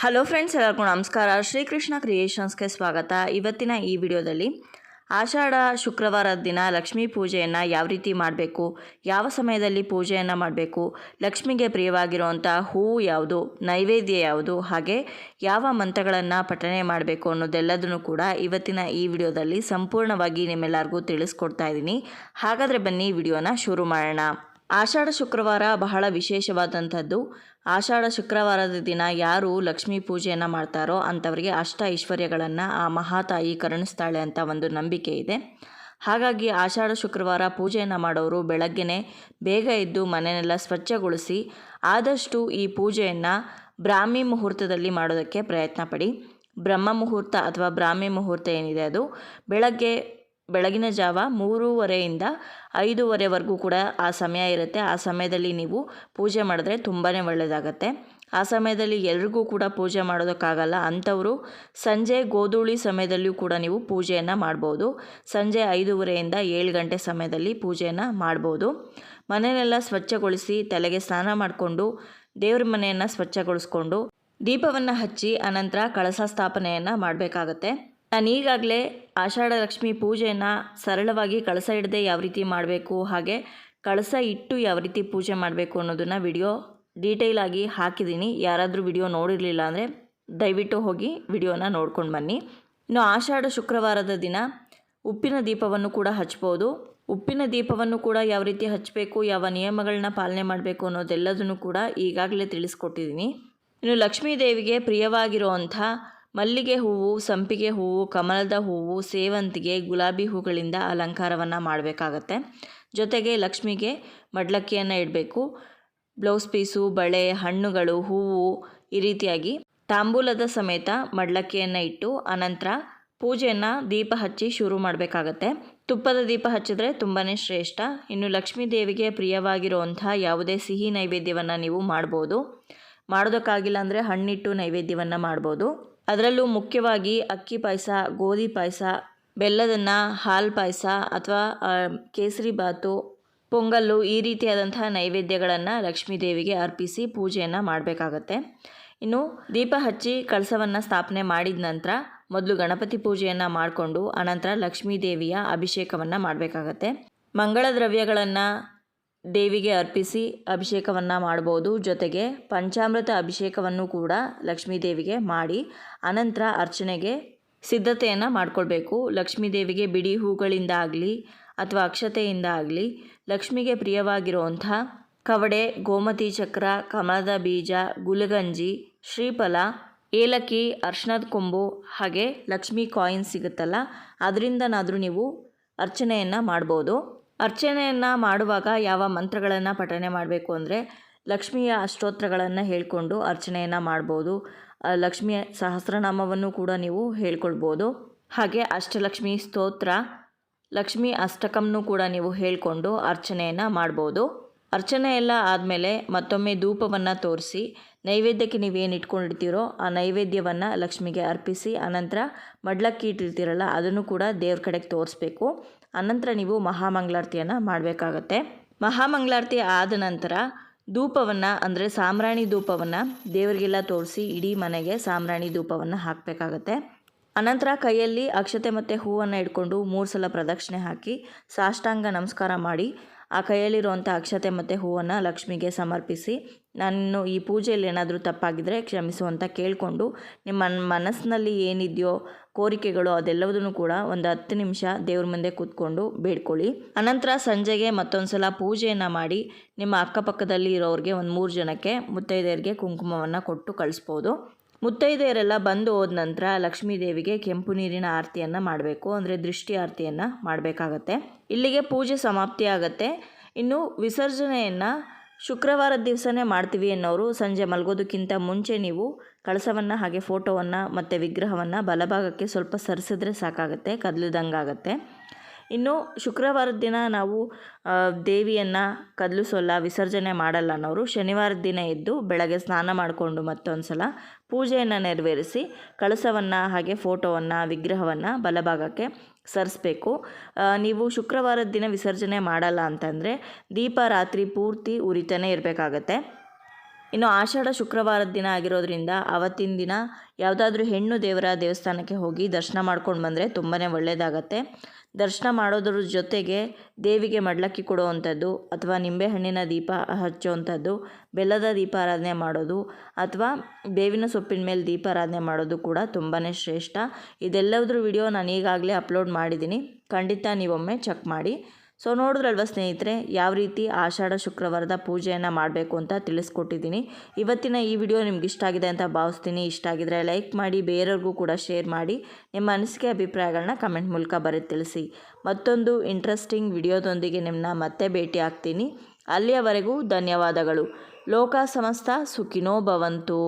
Hello friends, ಎಲ್ಲರಿಗೂ ನಮಸ್ಕಾರ. ಶ್ರೀಕೃಷ್ಣ ಕ್ರಿಯೇಷನ್ಸ್ಗೆ ಸ್ವಾಗತ. ಇವತ್ತಿನ ಈ ವಿಡಿಯೋದಲ್ಲಿ ಆಷಾಢ ಶುಕ್ರವಾರದ ದಿನ ಲಕ್ಷ್ಮೀ ಪೂಜೆಯನ್ನು ಯಾವ ರೀತಿ ಮಾಡಬೇಕು, ಯಾವ ಸಮಯದಲ್ಲಿ ಪೂಜೆಯನ್ನು ಮಾಡಬೇಕು, ಲಕ್ಷ್ಮಿಗೆ ಪ್ರಿಯವಾಗಿರುವಂಥ ಹೂವು ಯಾವುದು, ನೈವೇದ್ಯ ಯಾವುದು, ಹಾಗೆ ಯಾವ ಮಂತ್ರಗಳನ್ನು ಪಠನೆ ಮಾಡಬೇಕು ಅನ್ನೋದೆಲ್ಲದನ್ನು ಕೂಡ ಇವತ್ತಿನ ಈ ವಿಡಿಯೋದಲ್ಲಿ ಸಂಪೂರ್ಣವಾಗಿ ನಿಮ್ಮೆಲ್ಲರಿಗೂ ತಿಳಿಸ್ಕೊಡ್ತಾ ಇದ್ದೀನಿ. ಹಾಗಾದರೆ ಬನ್ನಿ ವಿಡಿಯೋನ ಶುರು ಮಾಡೋಣ. ಆಷಾಢ ಶುಕ್ರವಾರ ಬಹಳ ವಿಶೇಷವಾದಂಥದ್ದು. ಆಷಾಢ ಶುಕ್ರವಾರದ ದಿನ ಯಾರು ಲಕ್ಷ್ಮೀ ಪೂಜೆಯನ್ನು ಮಾಡ್ತಾರೋ ಅಂಥವರಿಗೆ ಅಷ್ಟ ಐಶ್ವರ್ಯಗಳನ್ನು ಆ ಮಹಾತಾಯಿ ಕರುಣಿಸ್ತಾಳೆ ಅಂತ ಒಂದು ನಂಬಿಕೆ ಇದೆ. ಹಾಗಾಗಿ ಆಷಾಢ ಶುಕ್ರವಾರ ಪೂಜೆಯನ್ನು ಮಾಡೋರು ಬೆಳಗ್ಗೆನೆ ಬೇಗ ಎದ್ದು ಮನೆಯನ್ನೆಲ್ಲ ಸ್ವಚ್ಛಗೊಳಿಸಿ ಆದಷ್ಟು ಈ ಪೂಜೆಯನ್ನು ಬ್ರಾಹ್ಮಿ ಮುಹೂರ್ತದಲ್ಲಿ ಮಾಡೋದಕ್ಕೆ ಪ್ರಯತ್ನ ಪಡಿ. ಬ್ರಹ್ಮ ಮುಹೂರ್ತ ಅಥವಾ ಬ್ರಾಹ್ಮಿ ಮುಹೂರ್ತ ಏನಿದೆ ಅದು ಬೆಳಗ್ಗೆ ಬೆಳಗಿನ ಜಾವ ಮೂರುವರೆಯಿಂದ ಐದೂವರೆವರೆಗೂ ಕೂಡ ಆ ಸಮಯ ಇರುತ್ತೆ. ಆ ಸಮಯದಲ್ಲಿ ನೀವು ಪೂಜೆ ಮಾಡಿದ್ರೆ ತುಂಬಾ ಒಳ್ಳೆಯದಾಗತ್ತೆ ಆ ಸಮಯದಲ್ಲಿ ಎಲ್ರಿಗೂ ಕೂಡ ಪೂಜೆ ಮಾಡೋದಕ್ಕಾಗಲ್ಲ. ಅಂಥವರು ಸಂಜೆ ಗೋಧೂಳಿ ಸಮಯದಲ್ಲಿಯೂ ಕೂಡ ನೀವು ಪೂಜೆಯನ್ನು ಮಾಡ್ಬೋದು. ಸಂಜೆ ಐದೂವರೆಯಿಂದ ಏಳು ಗಂಟೆ ಸಮಯದಲ್ಲಿ ಪೂಜೆಯನ್ನು ಮಾಡ್ಬೋದು. ಮನೆಯನ್ನೆಲ್ಲ ಸ್ವಚ್ಛಗೊಳಿಸಿ ತಲೆಗೆ ಸ್ನಾನ ಮಾಡಿಕೊಂಡು ದೇವ್ರ ಮನೆಯನ್ನು ಸ್ವಚ್ಛಗೊಳಿಸ್ಕೊಂಡು ದೀಪವನ್ನು ಹಚ್ಚಿ ಅನಂತರ ಕಳಸ ಸ್ಥಾಪನೆಯನ್ನು ಮಾಡಬೇಕಾಗತ್ತೆ. ನಾನು ಈಗಾಗಲೇ ಆಷಾಢ ಲಕ್ಷ್ಮಿ ಪೂಜೆಯನ್ನು ಸರಳವಾಗಿ ಕಳಸ ಇಡದೆ ಯಾವ ರೀತಿ ಮಾಡಬೇಕು, ಹಾಗೆ ಕಳಸ ಇಟ್ಟು ಯಾವ ರೀತಿ ಪೂಜೆ ಮಾಡಬೇಕು ಅನ್ನೋದನ್ನು ವಿಡಿಯೋ ಡೀಟೇಲ್ ಹಾಕಿದ್ದೀನಿ. ಯಾರಾದರೂ ವಿಡಿಯೋ ನೋಡಿರಲಿಲ್ಲ ಅಂದರೆ ದಯವಿಟ್ಟು ಹೋಗಿ ವಿಡಿಯೋನ ನೋಡ್ಕೊಂಡು ಬನ್ನಿ. ಇನ್ನು ಆಷಾಢ ಶುಕ್ರವಾರದ ದಿನ ಉಪ್ಪಿನ ದೀಪವನ್ನು ಕೂಡ ಹಚ್ಬೋದು. ಉಪ್ಪಿನ ದೀಪವನ್ನು ಕೂಡ ಯಾವ ರೀತಿ ಹಚ್ಚಬೇಕು ಯಾವ ನಿಯಮಗಳನ್ನ ಪಾಲನೆ ಮಾಡಬೇಕು ಅನ್ನೋದೆಲ್ಲದನ್ನು ಕೂಡ ಈಗಾಗಲೇ ತಿಳಿಸ್ಕೊಟ್ಟಿದ್ದೀನಿ. ಇನ್ನು ಲಕ್ಷ್ಮೀ ದೇವಿಗೆ ಪ್ರಿಯವಾಗಿರುವಂಥ ಮಲ್ಲಿಗೆ ಹೂವು, ಸಂಪಿಗೆ ಹೂವು, ಕಮಲದ ಹೂವು, ಸೇವಂತಿಗೆ, ಗುಲಾಬಿ ಹೂಗಳಿಂದ ಅಲಂಕಾರವನ್ನು ಮಾಡಬೇಕಾಗತ್ತೆ. ಜೊತೆಗೆ ಲಕ್ಷ್ಮಿಗೆ ಮಡ್ಲಕ್ಕಿಯನ್ನು ಇಡಬೇಕು. ಬ್ಲೌಸ್ ಪೀಸು, ಬಳೆ, ಹಣ್ಣುಗಳು, ಹೂವು ಈ ರೀತಿಯಾಗಿ ತಾಂಬೂಲದ ಸಮೇತ ಮಡ್ಲಕ್ಕಿಯನ್ನು ಇಟ್ಟು ಅನಂತರ ಪೂಜೆಯನ್ನು ದೀಪ ಹಚ್ಚಿ ಶುರು ಮಾಡಬೇಕಾಗತ್ತೆ. ತುಪ್ಪದ ದೀಪ ಹಚ್ಚಿದ್ರೆ ತುಂಬಾ ಶ್ರೇಷ್ಠ. ಇನ್ನು ಲಕ್ಷ್ಮೀ ದೇವಿಗೆ ಪ್ರಿಯವಾಗಿರುವಂಥ ಯಾವುದೇ ಸಿಹಿ ನೈವೇದ್ಯವನ್ನು ನೀವು ಮಾಡ್ಬೋದು. ಮಾಡೋದಕ್ಕಾಗಿಲ್ಲ ಅಂದರೆ ಹಣ್ಣಿಟ್ಟು ನೈವೇದ್ಯವನ್ನು ಮಾಡ್ಬೋದು. ಅದರಲ್ಲೂ ಮುಖ್ಯವಾಗಿ ಅಕ್ಕಿ ಪಾಯಸ, ಗೋಧಿ ಪಾಯಸ, ಬೆಲ್ಲದನ್ನು, ಹಾಲು ಪಾಯಸ ಅಥವಾ ಕೇಸರಿ ಬಾತು, ಪೊಂಗಲ್ಲು ಈ ರೀತಿಯಾದಂತಹ ನೈವೇದ್ಯಗಳನ್ನು ಲಕ್ಷ್ಮೀ ದೇವಿಗೆ ಅರ್ಪಿಸಿ ಪೂಜೆಯನ್ನು ಮಾಡಬೇಕಾಗತ್ತೆ. ಇನ್ನು ದೀಪ ಹಚ್ಚಿ ಕಳಸವನ್ನು ಸ್ಥಾಪನೆ ಮಾಡಿದ ನಂತರ ಮೊದಲು ಗಣಪತಿ ಪೂಜೆಯನ್ನು ಮಾಡಿಕೊಂಡು ಅನಂತರ ಲಕ್ಷ್ಮೀ ದೇವಿಯ ಅಭಿಷೇಕವನ್ನು ಮಾಡಬೇಕಾಗತ್ತೆ. ಮಂಗಳ ದ್ರವ್ಯಗಳನ್ನು ದೇವಿಗೆ ಅರ್ಪಿಸಿ ಅಭಿಷೇಕವನ್ನು ಮಾಡ್ಬೋದು. ಜೊತೆಗೆ ಪಂಚಾಮೃತ ಅಭಿಷೇಕವನ್ನು ಕೂಡ ಲಕ್ಷ್ಮೀ ದೇವಿಗೆ ಮಾಡಿ ಅನಂತರ ಅರ್ಚನೆಗೆ ಸಿದ್ಧತೆಯನ್ನು ಮಾಡಿಕೊಳ್ಬೇಕು. ಲಕ್ಷ್ಮೀ ದೇವಿಗೆ ಬಿಡಿ ಹೂಗಳಿಂದ ಆಗಲಿ ಅಥವಾ ಅಕ್ಷತೆಯಿಂದ ಆಗಲಿ ಲಕ್ಷ್ಮಿಗೆ ಪ್ರಿಯವಾಗಿರುವಂಥ ಕವಡೆ, ಗೋಮತಿ ಚಕ್ರ, ಕಮಲದ ಬೀಜ, ಗುಲಗಂಜಿ, ಶ್ರೀಫಲ, ಏಲಕ್ಕಿ, ಅರ್ಶನದ ಕೊಂಬು ಹಾಗೆ ಲಕ್ಷ್ಮಿ ಕಾಯಿನ್ ಸಿಗುತ್ತಲ್ಲ, ಅದರಿಂದನಾದರೂ ನೀವು ಅರ್ಚನೆಯನ್ನು ಮಾಡ್ಬೋದು. ಅರ್ಚನೆಯನ್ನು ಮಾಡುವಾಗ ಯಾವ ಮಂತ್ರಗಳನ್ನು ಪಠನೆ ಮಾಡಬೇಕು ಅಂದರೆ ಲಕ್ಷ್ಮಿಯ ಅಷ್ಟೋತ್ರಗಳನ್ನು ಹೇಳಿಕೊಂಡು ಅರ್ಚನೆಯನ್ನು ಮಾಡ್ಬೋದು. ಲಕ್ಷ್ಮಿಯ ಸಹಸ್ರನಾಮವನ್ನು ಕೂಡ ನೀವು ಹೇಳ್ಕೊಳ್ಬೋದು. ಹಾಗೆ ಅಷ್ಟಲಕ್ಷ್ಮಿ ಸ್ತೋತ್ರ, ಲಕ್ಷ್ಮಿ ಅಷ್ಟಕಂನೂ ಕೂಡ ನೀವು ಹೇಳಿಕೊಂಡು ಅರ್ಚನೆಯನ್ನು ಮಾಡ್ಬೋದು. ಅರ್ಚನೆ ಎಲ್ಲ ಆದಮೇಲೆ ಮತ್ತೊಮ್ಮೆ ಧೂಪವನ್ನು ತೋರಿಸಿ ನೈವೇದ್ಯಕ್ಕೆ ನೀವೇನು ಇಟ್ಕೊಂಡಿರ್ತೀರೋ ಆ ನೈವೇದ್ಯವನ್ನು ಲಕ್ಷ್ಮಿಗೆ ಅರ್ಪಿಸಿ ಅನಂತರ ಮಡ್ಲಕ್ಕಿ ಇಟ್ಟಿರ್ತೀರಲ್ಲ ಅದನ್ನು ಕೂಡ ದೇವ್ರ ಕಡೆಗೆ ತೋರಿಸ್ಬೇಕು. ಅನಂತರ ನೀವು ಮಹಾಮಂಗಳಾರತಿಯನ್ನು ಮಾಡಬೇಕಾಗತ್ತೆ. ಮಹಾಮಂಗಳಾರತಿ ಆದ ನಂತರ ಧೂಪವನ್ನು, ಅಂದರೆ ಸಾಂಬ್ರಾಣಿ ಧೂಪವನ್ನು ದೇವರಿಗೆಲ್ಲ ತೋರಿಸಿ ಇಡೀ ಮನೆಗೆ ಸಾಂಬ್ರಾಣಿ ಧೂಪವನ್ನು ಹಾಕಬೇಕಾಗತ್ತೆ. ಅನಂತರ ಕೈಯಲ್ಲಿ ಅಕ್ಷತೆ ಮತ್ತು ಹೂವನ್ನು ಇಟ್ಕೊಂಡು ಮೂರು ಸಲ ಪ್ರದಕ್ಷಿಣೆ ಹಾಕಿ ಸಾಷ್ಟಾಂಗ ನಮಸ್ಕಾರ ಮಾಡಿ ಆ ಕೈಯಲ್ಲಿರುವಂಥ ಅಕ್ಷತೆ ಮತ್ತು ಹೂವನ್ನು ಲಕ್ಷ್ಮಿಗೆ ಸಮರ್ಪಿಸಿ ನಾನು ಈ ಪೂಜೆಯಲ್ಲಿ ಏನಾದರೂ ತಪ್ಪಾಗಿದ್ದರೆ ಕ್ಷಮಿಸು ಅಂತ ಕೇಳಿಕೊಂಡು ನಿಮ್ಮ ಮನಸ್ಸಿನಲ್ಲಿ ಏನಿದೆಯೋ ಕೋರಿಕೆಗಳು ಅದೆಲ್ಲವುದನ್ನು ಕೂಡ ಒಂದು ಹತ್ತು ನಿಮಿಷ ದೇವ್ರ ಮುಂದೆ ಕೂತ್ಕೊಂಡು ಬೇಡ್ಕೊಳ್ಳಿ. ಅನಂತರ ಸಂಜೆಗೆ ಮತ್ತೊಂದು ಸಲ ಪೂಜೆಯನ್ನು ಮಾಡಿ ನಿಮ್ಮ ಅಕ್ಕಪಕ್ಕದಲ್ಲಿ ಇರೋರಿಗೆ ಒಂದು ಮೂರು ಜನಕ್ಕೆ ಮುತ್ತೈದೆಯರಿಗೆ ಕುಂಕುಮವನ್ನು ಕೊಟ್ಟು ಕಳಿಸ್ಬೋದು. ಮುತ್ತೈದೆಯರೆಲ್ಲ ಬಂದು ಹೋದ ನಂತರ ಲಕ್ಷ್ಮೀದೇವಿಗೆ ಕೆಂಪು ನೀರಿನ ಆರತಿಯನ್ನು ಮಾಡಬೇಕು, ಅಂದರೆ ದೃಷ್ಟಿ ಆರತಿಯನ್ನು ಮಾಡಬೇಕಾಗತ್ತೆ. ಇಲ್ಲಿಗೆ ಪೂಜೆ ಸಮಾಪ್ತಿ ಆಗುತ್ತೆ ಇನ್ನು ವಿಸರ್ಜನೆಯನ್ನು ಶುಕ್ರವಾರದ ದಿವಸನೇ ಮಾಡ್ತೀವಿ ಅನ್ನೋರು ಸಂಜೆ ಮಲಗೋದಕ್ಕಿಂತ ಮುಂಚೆ ನೀವು ಕಳಸವನ್ನು ಹಾಗೆ ಫೋಟೋವನ್ನು ಮತ್ತು ವಿಗ್ರಹವನ್ನು ಬಲಭಾಗಕ್ಕೆ ಸ್ವಲ್ಪ ಸರಿಸಿದ್ರೆ ಸಾಕಾಗುತ್ತೆ, ಕದಲಿದಂಗಾಗತ್ತೆ. ಇನ್ನು ಶುಕ್ರವಾರದ ದಿನ ನಾವು ದೇವಿಯನ್ನು ಕದಲಿಸೋಲ್ಲ ವಿಸರ್ಜನೆ ಮಾಡಲ್ಲ ಅನ್ನೋರು ಶನಿವಾರದ ದಿನ ಎದ್ದು ಬೆಳಗ್ಗೆ ಸ್ನಾನ ಮಾಡಿಕೊಂಡು ಮತ್ತೊಂದು ಸಲ ಪೂಜೆಯನ್ನು ನೆರವೇರಿಸಿ ಕಳಸವನ್ನು ಹಾಗೆ ಫೋಟೋವನ್ನು, ವಿಗ್ರಹವನ್ನು ಬಲಭಾಗಕ್ಕೆ ಸರಿಸ್ಬೇಕು. ನೀವು ಶುಕ್ರವಾರದ ದಿನ ವಿಸರ್ಜನೆ ಮಾಡಲ್ಲ ಅಂತಂದರೆ ದೀಪ ರಾತ್ರಿ ಪೂರ್ತಿ ಉರಿತಾನೆ ಇರಬೇಕಾಗತ್ತೆ. ಇನ್ನು ಆಷಾಢ ಶುಕ್ರವಾರದ ದಿನ ಆಗಿರೋದ್ರಿಂದ ಅವತ್ತಿನ ದಿನ ಯಾವುದಾದ್ರೂ ಹೆಣ್ಣು ದೇವರ ದೇವಸ್ಥಾನಕ್ಕೆ ಹೋಗಿ ದರ್ಶನ ಮಾಡ್ಕೊಂಡು ಬಂದರೆ ತುಂಬಾ ಒಳ್ಳೆಯದಾಗತ್ತೆ ದರ್ಶನ ಮಾಡೋದ್ರ ಜೊತೆಗೆ ದೇವಿಗೆ ಮಡ್ಲಕ್ಕಿ ಕೊಡುವಂಥದ್ದು ಅಥವಾ ನಿಂಬೆಹಣ್ಣಿನ ದೀಪ ಹಚ್ಚುವಂಥದ್ದು, ಬೆಲ್ಲದ ದೀಪಾರಾಧನೆ ಮಾಡೋದು ಅಥವಾ ಬೇವಿನ ಸೊಪ್ಪಿನ ಮೇಲೆ ದೀಪಾರಾಧನೆ ಮಾಡೋದು ಕೂಡ ತುಂಬಾ ಶ್ರೇಷ್ಠ. ಇದೆಲ್ಲದ್ರ ವಿಡಿಯೋ ನಾನು ಈಗಾಗಲೇ ಅಪ್ಲೋಡ್ ಮಾಡಿದ್ದೀನಿ. ಖಂಡಿತ ನೀವೊಮ್ಮೆ ಚೆಕ್ ಮಾಡಿ. ಸೊ ನೋಡಿದ್ರಲ್ವ ಸ್ನೇಹಿತರೆ, ಯಾವ ರೀತಿ ಆಷಾಢ ಶುಕ್ರವಾರದ ಪೂಜೆಯನ್ನು ಮಾಡಬೇಕು ಅಂತ ತಿಳಿಸ್ಕೊಟ್ಟಿದ್ದೀನಿ. ಇವತ್ತಿನ ಈ ವಿಡಿಯೋ ನಿಮ್ಗೆ ಇಷ್ಟ ಆಗಿದೆ ಅಂತ ಭಾವಿಸ್ತೀನಿ. ಇಷ್ಟ ಆಗಿದ್ರೆ ಲೈಕ್ ಮಾಡಿ, ಬೇರೆಯವ್ರಿಗೂ ಕೂಡ ಶೇರ್ ಮಾಡಿ. ನಿಮ್ಮ ಅನಿಸಿಕೆ ಅಭಿಪ್ರಾಯಗಳನ್ನ ಕಮೆಂಟ್ ಮೂಲಕ ಬರೆದು ತಿಳಿಸಿ. ಮತ್ತೊಂದು ಇಂಟ್ರೆಸ್ಟಿಂಗ್ ವಿಡಿಯೋದೊಂದಿಗೆ ನಿಮ್ಮನ್ನ ಮತ್ತೆ ಭೇಟಿ ಆಗ್ತೀನಿ. ಅಲ್ಲಿಯವರೆಗೂ ಧನ್ಯವಾದಗಳು. ಲೋಕ ಸಮಸ್ತ ಸುಖಿನೋ ಭವಂತು.